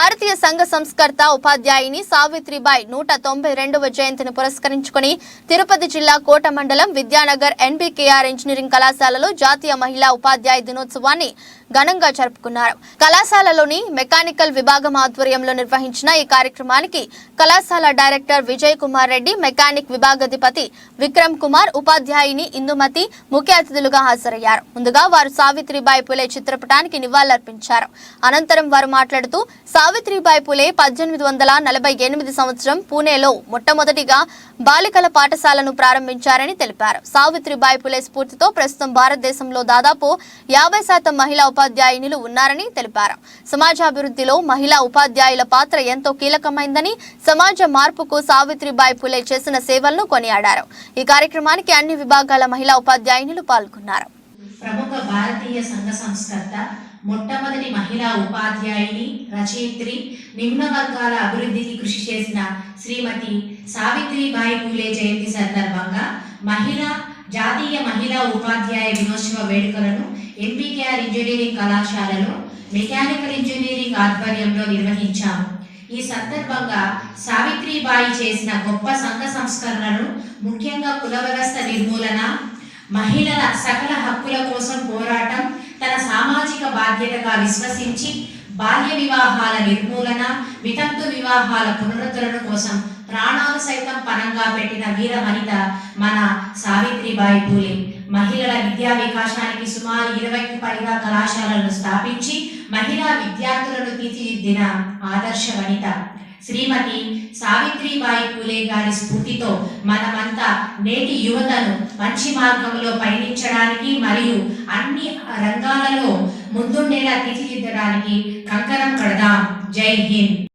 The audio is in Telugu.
భారతీయ సంఘ సంస్కర్త ఉపాధ్యాయుని సావిత్రిబాయి నూట తొంభై రెండవ జయంతిని పురస్కరించుకుని తిరుపతి జిల్లా కోట మండలం విద్యానగర్ ఎన్బికేఆర్ ఇంజనీరింగ్ కళాశాలలో జాతీయ మహిళా ఉపాధ్యాయ దినోత్సవాన్ని ఘనంగా జరుపుకున్నారు. కళాశాలలోని మెకానికల్ విభాగం ఆధ్వర్యంలో నిర్వహించిన ఈ కార్యక్రమానికి కళాశాల డైరెక్టర్ విజయ్ కుమార్ రెడ్డి మెకానిక్ విభాగాధిపతి విక్రమ్ కుమార్ ఉపాధ్యాయుని ఇందుమతి ముఖ్య అతిథులుగా హాజరయ్యారు. ముందుగా వారు సావిత్రిబాయి పులే చిత్రపటానికి నివాళులర్పించారు. అనంతరం వారు మాట్లాడుతూ సావిత్రిబాయి పులే పద్దెనిమిది వందల నలభై ఎనిమిది సంవత్సరం పూణేలో మొట్టమొదటిగా బాలికల పాఠశాలను ప్రారంభించారని తెలిపారు. సావిత్రిబాయి పులే స్ఫూర్తితో ప్రస్తుతం భారతదేశంలో దాదాపు యాభై శాతం మహిళా ఉపాధ్యాయునులు ఉన్నారని తెలిపారు. సమాజాభివృద్ధిలో మహిళా ఉపాధ్యాయుల పాత్ర ఎంతో కీలకమైందని సమాజ మార్పుకు సావిత్రిబాయి పులే చేసిన సేవలను కొనియాడారు. ఈ కార్యక్రమానికి అన్ని విభాగాల మహిళా ఉపాధ్యాయునులు పాల్గొన్నారు. ప్రముఖ భారతీయ సంఘ సంస్కర్త మొట్టమొదటి మహిళా ఉపాధ్యాయుని రచయిత్రి నిమ్న వర్గాల అభివృద్ధికి కృషి చేసిన శ్రీమతి సావిత్రిబాయి పూలే జయంతి సందర్భంగా మహిళా జాతీయ మహిళా ఉపాధ్యాయ దినోత్సవ వేడుకలను M P K R engineering కళాశాలలో మెకానికల్ ఇంజనీరింగ్ ఆధ్వర్యంలో నిర్వహించాము. ఈ సందర్భంగా సావిత్రిబాయి చేసిన గొప్ప సంఘ సంస్కరణలు ముఖ్యంగా కుల వ్యవస్థ నిర్మూలన మహిళల సకల హక్కుల కోసం పోరాటం తన సామాజిక బాధ్యతగా విశ్వసించి బాల్య వివాహాల నిర్మూలన వితంతు వివాహాల పునరుద్ధరణ కోసం ప్రాణాలు సైతం పరంగా పెట్టిన వీర వనిత మన సావిత్రిబాయి పూలే. మహిళల విద్యా వికాసానికి సుమారు ఇరవైకి పైగా కళాశాలలను స్థాపించి మహిళా విద్యార్థులను తీర్చిదిద్దిన ఆదర్శ వనిత. శ్రీమతి సావిత్రిబాయి పూలే గారి స్ఫూర్తితో మనమంతా నేటి యువతను మంచి మార్గంలో పయనించడానికి మరియు అన్ని రంగాలలో ముందుండేలా తీర్చిదిద్దడానికి కంకణం కడదాం. జై హింద్.